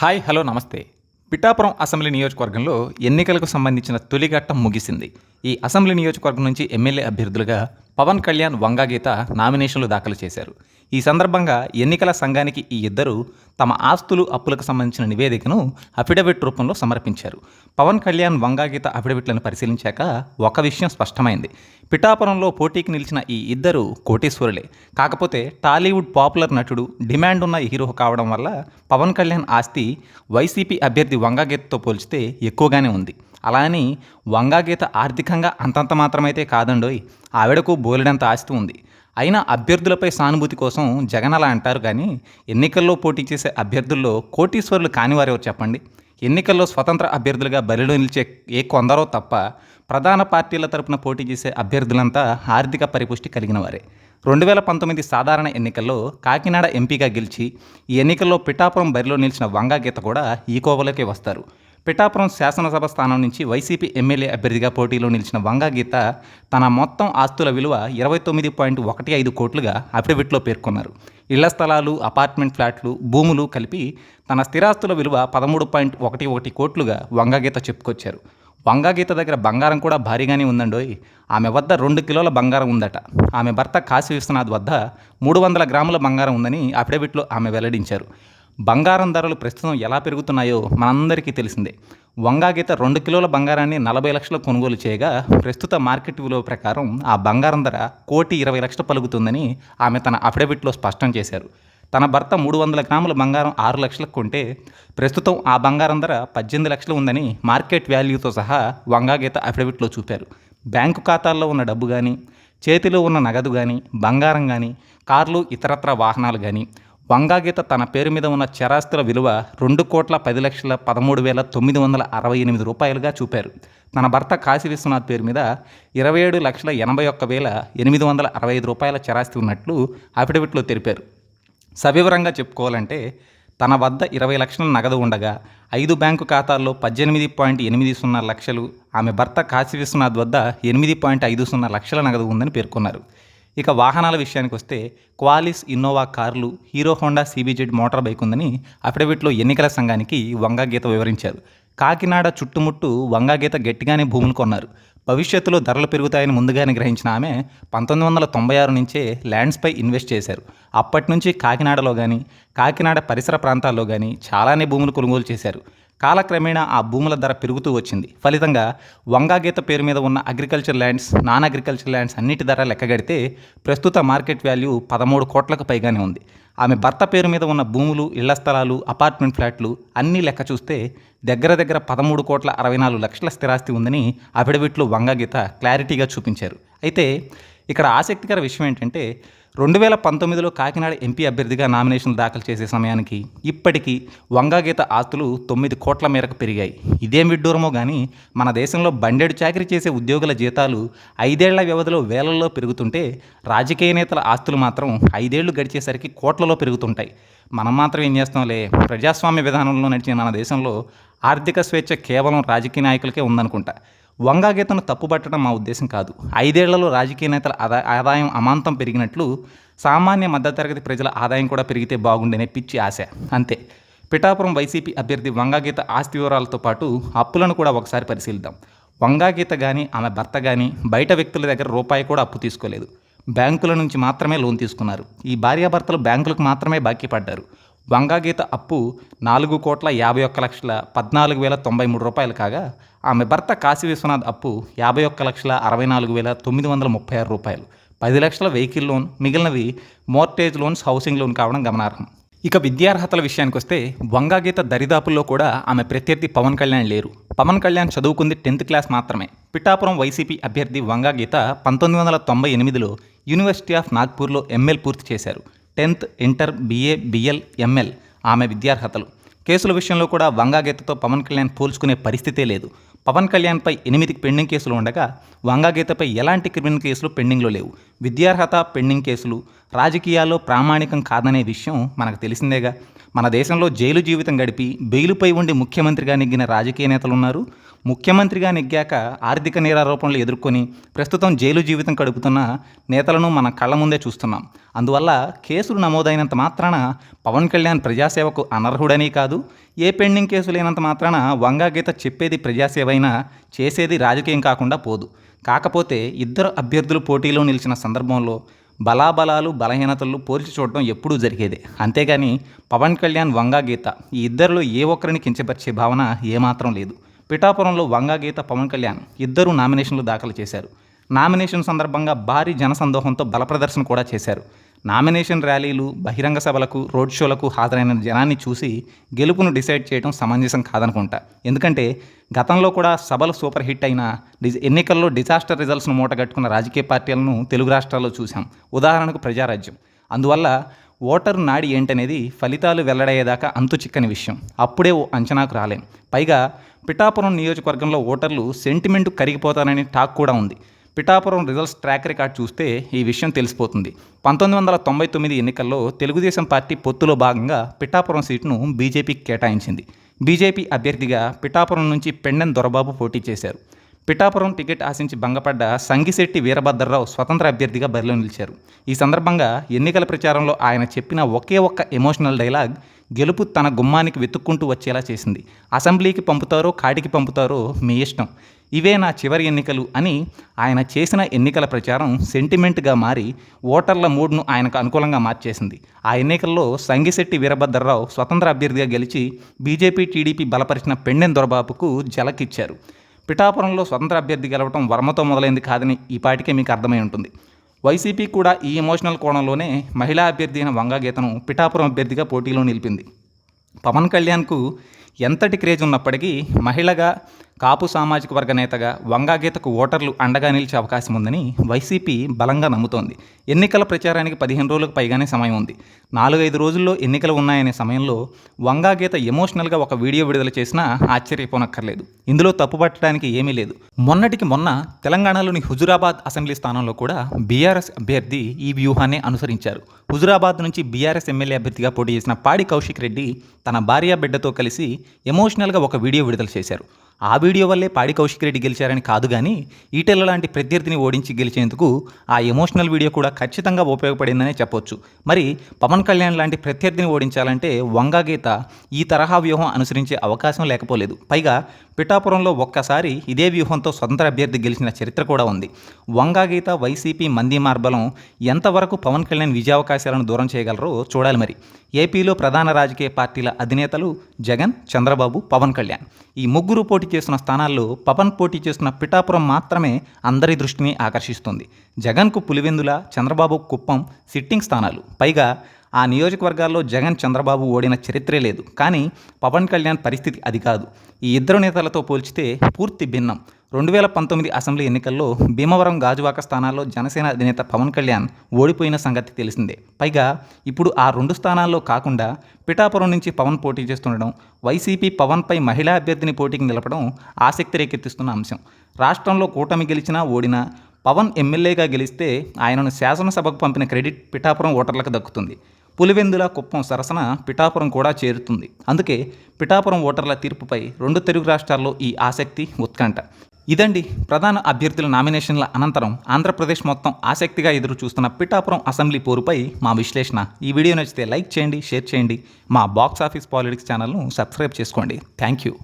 Hi hello నమస్తే. Pithapuram assembly నియోజకవర్గంలో ఎన్నికలకు సంబంధించిన తొలిఘట్టం ముగిసింది. ఈ అసెంబ్లీ నియోజకవర్గం నుంచి ఎమ్మెల్యే అభ్యర్థులుగా పవన్ కళ్యాణ్ వంగాగీత నామినేషన్లు దాఖలు చేశారు. ఈ సందర్భంగా ఎన్నికల సంఘానికి ఈ ఇద్దరు తమ ఆస్తులు అప్పులకు సంబంధించిన నివేదికను అఫిడవిట్ రూపంలో సమర్పించారు. పవన్ కళ్యాణ్ వంగాగీత అఫిడవిట్లను పరిశీలించాక ఒక విషయం స్పష్టమైంది. పిఠాపురంలో పోటీకి నిలిచిన ఈ ఇద్దరు కోటీశ్వరులే. కాకపోతే టాలీవుడ్ పాపులర్ నటుడు డిమాండ్ ఉన్న హీరో కావడం వల్ల పవన్ కళ్యాణ్ ఆస్తి వైసీపీ అభ్యర్థి వంగాగీతతో పోల్చితే ఎక్కువగానే ఉంది. అలా అని వంగాగీత ఆర్థికంగా అంతంత మాత్రమైతే కాదండోయ్. ఆవిడకు బోలెడంత ఆస్తి ఉంది. అయినా అభ్యర్థులపై సానుభూతి కోసం జగన్ అలా అంటారు కానీ ఎన్నికల్లో పోటీ చేసే అభ్యర్థుల్లో కోటీశ్వరులు కానివారెవరు చెప్పండి? ఎన్నికల్లో స్వతంత్ర అభ్యర్థులుగా బరిలో నిలిచే ఏ కొందరో తప్ప ప్రధాన పార్టీల తరపున పోటీ చేసే అభ్యర్థులంతా ఆర్థిక పరిపుష్టి కలిగిన వారే. రెండు వేల పంతొమ్మిది సాధారణ ఎన్నికల్లో కాకినాడ ఎంపీగా గెలిచి ఈ ఎన్నికల్లో పిఠాపురం బరిలో నిలిచిన వంగా గీత కూడా ఈ కోవలోకే వస్తారు. పిఠాపురం శాసనసభ స్థానం నుంచి వైసీపీ ఎమ్మెల్యే అభ్యర్థిగా పోటీలో నిలిచిన వంగాగీత తన మొత్తం ఆస్తుల విలువ ఇరవై తొమ్మిది పాయింట్ ఒకటి ఐదు కోట్లుగా అఫిడవిట్లో పేర్కొన్నారు. ఇళ్ళ స్థలాలు అపార్ట్మెంట్ ఫ్లాట్లు భూములు కలిపి తన స్థిరాస్తుల విలువ పదమూడు పాయింట్ ఒకటి ఒకటి కోట్లుగా వంగాగీత చెప్పుకొచ్చారు. వంగాగీత దగ్గర బంగారం కూడా భారీగానే ఉందండోయ్. ఆమె వద్ద రెండు కిలోల బంగారం ఉందట. ఆమె భర్త కాశీ విశ్వనాథ్ వద్ద మూడు వందల గ్రాముల బంగారం ఉందని అఫిడవిట్లో ఆమె వెల్లడించారు. బంగారం ధరలు ప్రస్తుతం ఎలా పెరుగుతున్నాయో మనందరికీ తెలిసిందే. వంగాగీత రెండు కిలోల బంగారాన్ని నలభై లక్షలు కొనుగోలు చేయగా ప్రస్తుత మార్కెట్ విలువ ప్రకారం ఆ బంగారం ధర కోటి ఇరవై లక్షలు పలుకుతుందని ఆమె తన అఫిడవిట్లో స్పష్టం చేశారు. తన భర్త మూడు వందల గ్రాముల బంగారం ఆరు లక్షలకు కొంటే ప్రస్తుతం ఆ బంగారం ధర పద్దెనిమిది లక్షలు ఉందని మార్కెట్ వాల్యూతో సహా వంగాగీత అఫిడవిట్లో చూపారు. బ్యాంకు ఖాతాల్లో ఉన్న డబ్బు కానీ చేతిలో ఉన్న నగదు కానీ బంగారం కానీ కార్లు ఇతరత్ర వాహనాలు కానీ వంగాగీత తన పేరు మీద ఉన్న చరాస్తుల విలువ రెండు కోట్ల పది లక్షల పదమూడు వేల తొమ్మిది వందల అరవై ఎనిమిది రూపాయలుగా చూపారు. తన భర్త కాశీ విశ్వనాథ్ పేరు మీద ఇరవై ఏడు లక్షల ఎనభై ఒక్క వేల ఎనిమిది వందల అరవై ఐదు రూపాయల చరాస్తి ఉన్నట్లు అఫిడవిట్లో తెలిపారు. సవివరంగా చెప్పుకోవాలంటే తన వద్ద ఇరవై లక్షల నగదు ఉండగా ఐదు బ్యాంకు ఖాతాల్లో పద్దెనిమిది పాయింట్ ఎనిమిది సున్నా లక్షలు ఆమె భర్త కాశీ విశ్వనాథ్ వద్ద ఎనిమిది పాయింట్ ఐదు సున్నా లక్షల నగదు ఉందని పేర్కొన్నారు. ఇక వాహనాల విషయానికి వస్తే క్వాలిస్ ఇన్నోవా కార్లు Hero Honda CBZ motor bike ఉందని అఫిడవిట్లో ఎన్నికల సంఘానికి వంగాగీత వివరించారు. కాకినాడ చుట్టుముట్టు వంగాగీత గట్టిగానే భూములు కొన్నారు. భవిష్యత్తులో ధరలు పెరుగుతాయని ముందుగానే గ్రహించిన ఆమె పంతొమ్మిది వందల తొంభై ఆరు నుంచే ల్యాండ్స్పై ఇన్వెస్ట్ చేశారు. అప్పటి నుంచి కాకినాడలో కానీ కాకినాడ పరిసర ప్రాంతాల్లో కానీ చాలానే భూములు కొనుగోలు చేశారు. కాలక్రమేణా ఆ భూముల ధర పెరుగుతూ వచ్చింది. ఫలితంగా వంగాగీత పేరు మీద ఉన్న agriculture lands non agriculture lands అన్నిటి ధర లెక్కగడితే ప్రస్తుత మార్కెట్ వాల్యూ పదమూడు కోట్లకు పైగానే ఉంది. ఆమె భర్త పేరు మీద ఉన్న భూములు ఇళ్ళ స్థలాలు అపార్ట్మెంట్ ఫ్లాట్లు అన్నీ లెక్క చూస్తే దగ్గర దగ్గర పదమూడు కోట్ల అరవై నాలుగు లక్షల స్థిరాస్తి ఉందని అఫిడవిట్లో వంగగీత క్లారిటీగా చూపించారు. అయితే ఇక్కడ ఆసక్తికర విషయం ఏంటంటే రెండు వేల పంతొమ్మిదిలో కాకినాడ ఎంపీ అభ్యర్థిగా నామినేషన్లు దాఖలు చేసే సమయానికి ఇప్పటికీ వంగాగీత ఆస్తులు తొమ్మిది కోట్ల మేరకు పెరిగాయి. ఇదేం విడ్డూరమో కానీ మన దేశంలో బండెడు చాకరీ చేసే ఉద్యోగుల జీతాలు ఐదేళ్ళ వ్యవధిలో వేలల్లో పెరుగుతుంటే రాజకీయ నేతల ఆస్తులు మాత్రం ఐదేళ్ళు గడిచేసరికి కోట్లలో పెరుగుతుంటాయి. మనం మాత్రం ఏం చేస్తాంలే? ప్రజాస్వామ్య విధానంలో నడిచిన మన దేశంలో ఆర్థిక స్వేచ్ఛ కేవలం రాజకీయ నాయకులకే ఉందనుకుంటా. వంగాగీతను తప్పుపట్టడం మా ఉద్దేశం కాదు. ఐదేళ్ళలో రాజకీయ నేతల ఆదా ఆదాయం అమాంతం పెరిగినట్లు సామాన్య మధ్యతరగతి ప్రజల ఆదాయం కూడా పెరిగితే బాగుండేనే పిచ్చి ఆశ. అంతే. పిఠాపురం వైసీపీ అభ్యర్థి వంగాగీత ఆస్తి వివరాలతో పాటు అప్పులను కూడా ఒకసారి పరిశీలిద్దాం. వంగాగీత కానీ ఆమె భర్త కానీ బయట వ్యక్తుల దగ్గర రూపాయి కూడా అప్పు తీసుకోలేదు. బ్యాంకుల నుంచి మాత్రమే లోన్ తీసుకున్నారు. ఈ భార్యాభర్తలు బ్యాంకులకు మాత్రమే బాకీ పడ్డారు. వంగాగీత అప్పు నాలుగు కోట్ల యాభై ఒక్క లక్షల పద్నాలుగు వేల తొంభై మూడు రూపాయలు కాగా ఆమె భర్త కాశీ విశ్వనాథ్ అప్పు యాభై ఒక్క లక్షల అరవై నాలుగు వేల తొమ్మిది వందల ముప్పై ఆరు రూపాయలు. పది లక్షల వెహికల్ లోన్ మిగిలినవి మోర్టేజ్ లోన్స్ హౌసింగ్ లోన్ కావడం గమనార్హం. ఇక విద్యార్హతల విషయానికి వస్తే వంగాగీత దరిదాపుల్లో కూడా ఆమె ప్రత్యర్థి పవన్ కళ్యాణ్ లేరు. పవన్ కళ్యాణ్ చదువుకుంది టెన్త్ క్లాస్ మాత్రమే. పిఠాపురం వైసీపీ అభ్యర్థి వంగాగీత పంతొమ్మిది వందల తొంభై ఎనిమిదిలో యూనివర్సిటీ ఆఫ్ నాగ్పూర్లో ఎంఎల్ పూర్తి చేశారు. Tenth inter BA BL ML ఆమె విద్యార్హతలు. కేసుల విషయంలో కూడా వంగాగీతతో పవన్ కళ్యాణ్ పోల్చుకునే పరిస్థితే లేదు. పవన్ కళ్యాణ్పై ఎనిమిది పెండింగ్ కేసులు ఉండగా వంగాగీతపై ఎలాంటి క్రిమినల్ కేసులు పెండింగ్లో లేవు. విద్యార్హత పెండింగ్ కేసులు రాజకీయాల్లో ప్రామాణికం కాదనే విషయం మనకు తెలిసిందేగా. మన దేశంలో జైలు జీవితం గడిపి బెయిలుపై ఉండి ముఖ్యమంత్రిగా నెగ్గిన రాజకీయ నేతలు ఉన్నారు ముఖ్యమంత్రిగా నెగ్గాక ఆర్థిక నేరారోపణలు ఎదుర్కొని ప్రస్తుతం జైలు జీవితం గడుపుతున్న నేతలను మన కళ్ళ ముందే చూస్తున్నాం. అందువల్ల కేసులు నమోదైనంత మాత్రాన పవన్ కళ్యాణ్ ప్రజాసేవకు అనర్హుడని కాదు. ఏ పెండింగ్ కేసు లేనంత మాత్రాన వంగా గీత చెప్పేది ప్రజాసేవైనా చేసేది రాజకీయం కాకుండా పోదు. కాకపోతే ఇద్దరు అభ్యర్థులు పోటీలో నిలిచిన సందర్భంలో బలాబలాలు బలహీనతలు పోల్చి చూడటం ఎప్పుడూ జరిగేదే. అంతేగాని పవన్ కళ్యాణ్ వంగా గీత ఈ ఇద్దరిలో ఏ ఒక్కరిని కించపరిచే భావన ఏమాత్రం లేదు. పిఠాపురంలో వంగా గీత పవన్ కళ్యాణ్ ఇద్దరు నామినేషన్లు దాఖలు చేశారు. నామినేషన్ సందర్భంగా భారీ జనసందోహంతో బలప్రదర్శన కూడా చేశారు. నామినేషన్ ర్యాలీలు బహిరంగ సభలకు రోడ్ షోలకు హాజరైన జనాన్ని చూసి గెలుపును డిసైడ్ చేయడం సమంజసం కాదనుకుంటా. ఎందుకంటే గతంలో కూడా సభలు సూపర్ హిట్ అయిన ఎన్నికల్లో డిజాస్టర్ రిజల్ట్స్ను మూటగట్టుకున్న రాజకీయ పార్టీలను తెలుగు రాష్ట్రాల్లో చూసాం ఉదాహరణకు ప్రజారాజ్యం. అందువల్ల ఓటరు నాడి ఏంటనేది ఫలితాలు వెల్లడయ్యేదాకా అంతు చిక్కని విషయం. అప్పుడే ఓ అంచనాకు రాలేం. పైగా పిఠాపురం నియోజకవర్గంలో ఓటర్లు సెంటిమెంట్ కరిగిపోతారని టాక్ కూడా ఉంది. పిఠాపురం రిజల్ట్స్ ట్రాక్ రికార్డ్ చూస్తే ఈ విషయం తెలిసిపోతుంది. పంతొమ్మిది వందల తొంభై తొమ్మిది ఎన్నికల్లో తెలుగుదేశం పార్టీ పొత్తులో భాగంగా పిఠాపురం సీటును బీజేపీకి కేటాయించింది. బీజేపీ అభ్యర్థిగా పిఠాపురం నుంచి పెండెన్ దొరబాబు పోటీ చేశారు. పిఠాపురం టికెట్ ఆశించి భంగపడ్డ సంగిశెట్టి వీరభద్రరావు స్వతంత్ర అభ్యర్థిగా బరిలో నిలిచారు. ఈ సందర్భంగా ఎన్నికల ప్రచారంలో ఆయన చెప్పిన ఒకే ఒక్క ఎమోషనల్ డైలాగ్ గెలుపు తన గుమ్మానికి వెతుక్కుంటూ వచ్చేలా చేసింది. అసెంబ్లీకి పంపుతారో కాటికి పంపుతారో మీ ఇష్టం. ఇవే నా చివరి ఎన్నికలు అని ఆయన చేసిన ఎన్నికల ప్రచారం సెంటిమెంట్గా మారి ఓటర్ల మూడ్ను ఆయనకు అనుకూలంగా మార్చేసింది. ఆ ఎన్నికల్లో సంగిశెట్టి వీరభద్రరావు స్వతంత్ర అభ్యర్థిగా గెలిచి బీజేపీ టీడీపీ బలపరిచిన పెండెన్ దొరబాబుకు జలకిచ్చారు. పిఠాపురంలో స్వతంత్ర అభ్యర్థి గెలవడం వర్మతో మొదలైంది కాదని ఈ పాటికే మీకు అర్థమై ఉంటుంది. వైసీపీ కూడా ఈ ఎమోషనల్ కోణంలోనే మహిళా అభ్యర్థి అయిన వంగా గీతను పిఠాపురం అభ్యర్థిగా పోటీలో నిలిపింది. పవన్ కళ్యాణ్కు ఎంతటి క్రేజ్ ఉన్నప్పటికీ మహిళగా కాపు సామాజిక వర్గ నేతగా వంగాగీతకు ఓటర్లు అండగా నిలిచే అవకాశం ఉందని వైసీపీ బలంగా నమ్ముతోంది. ఎన్నికల ప్రచారానికి పదిహేను రోజులకు పైగానే సమయం ఉంది. నాలుగైదు రోజుల్లో ఎన్నికలు ఉన్నాయనే సమయంలో వంగాగీత ఎమోషనల్గా ఒక వీడియో విడుదల చేసినా ఆశ్చర్యపోనక్కర్లేదు. ఇందులో తప్పుపట్టడానికి ఏమీ లేదు. మొన్నటికి మొన్న తెలంగాణలోని హుజురాబాద్ అసెంబ్లీ స్థానంలో కూడా బీఆర్ఎస్ అభ్యర్థి ఈ వ్యూహాన్ని అనుసరించారు. హుజురాబాద్ నుంచి బీఆర్ఎస్ ఎమ్మెల్యే అభ్యర్థిగా పోటీ చేసిన పాడి కౌశిక్ రెడ్డి తన భార్య బిడ్డతో కలిసి ఎమోషనల్గా ఒక వీడియో విడుదల చేశారు. ఆ వీడియో వల్లే పాడి కౌశిక్ రెడ్డి గెలిచారని కాదు కానీ ఈటెల లాంటి ప్రత్యర్థిని ఓడించి గెలిచేందుకు ఆ ఎమోషనల్ వీడియో కూడా ఖచ్చితంగా ఉపయోగపడిందనే చెప్పొచ్చు. మరి పవన్ కళ్యాణ్ లాంటి ప్రత్యర్థిని ఓడించాలంటే వంగాగీత ఈ తరహా వ్యూహం అనుసరించే అవకాశం లేకపోలేదు. పైగా పిఠాపురంలో ఒక్కసారి ఇదే వ్యూహంతో స్వతంత్ర అభ్యర్థి గెలిచిన చరిత్ర కూడా ఉంది. వంగాగీత వైసీపీ మంది మార్బలం ఎంతవరకు పవన్ కళ్యాణ్ విజయావకాశాలను దూరం చేయగలరో చూడాలి మరి. ఏపీలో ప్రధాన రాజకీయ పార్టీల అధినేతలు జగన్ చంద్రబాబు పవన్ కళ్యాణ్. ఈ ముగ్గురు పోటీ చేస్తున్న స్థానాల్లో పవన్ పోటీ చేస్తున్న పిఠాపురం మాత్రమే అందరి దృష్టిని ఆకర్షిస్తుంది. జగన్కు పులివెందుల చంద్రబాబు కుప్పం సిట్టింగ్ స్థానాలు. పైగా ఆ నియోజకవర్గాల్లో జగన్ చంద్రబాబు ఓడిన చరిత్రే లేదు. కానీ పవన్ కళ్యాణ్ పరిస్థితి అది కాదు. ఈ ఇద్దరు నేతలతో పోల్చితే పూర్తి భిన్నం. రెండు వేల పంతొమ్మిది అసెంబ్లీ ఎన్నికల్లో భీమవరం గాజువాక స్థానాల్లో జనసేన అధినేత పవన్ కళ్యాణ్ ఓడిపోయిన సంగతి తెలిసిందే. పైగా ఇప్పుడు ఆ రెండు స్థానాల్లో కాకుండా పిఠాపురం నుంచి పవన్ పోటీ చేస్తుండడం వైసీపీ పవన్పై మహిళా అభ్యర్థిని పోటీకి నిలపడం ఆసక్తి రేకెత్తిస్తున్న అంశం. రాష్ట్రంలో కూటమి గెలిచినా ఓడినా పవన్ ఎమ్మెల్యేగా గెలిస్తే ఆయనను శాసనసభకు పంపిన క్రెడిట్ పిఠాపురం ఓటర్లకు దక్కుతుంది. పులివెందుల కుప్పం సరసన పిఠాపురం కూడా చేరుతుంది. అందుకే పిఠాపురం ఓటర్ల తీర్పుపై రెండు తెలుగు రాష్ట్రాల్లో ఈ ఆసక్తి ఉత్కంఠ. ఇదండి ప్రధాన అభ్యర్థుల నామినేషన్ల అనంతరం ఆంధ్రప్రదేశ్ మొత్తం ఆసక్తిగా ఎదురు చూస్తున్న పిఠాపురం అసెంబ్లీ పోరుపై మా విశ్లేషణ. ఈ వీడియో నచ్చితే లైక్ చేయండి షేర్ చేయండి. మా బాక్స్ ఆఫీస్ పాలిటిక్స్ ఛానల్ను సబ్స్క్రైబ్ చేసుకోండి. Thank you.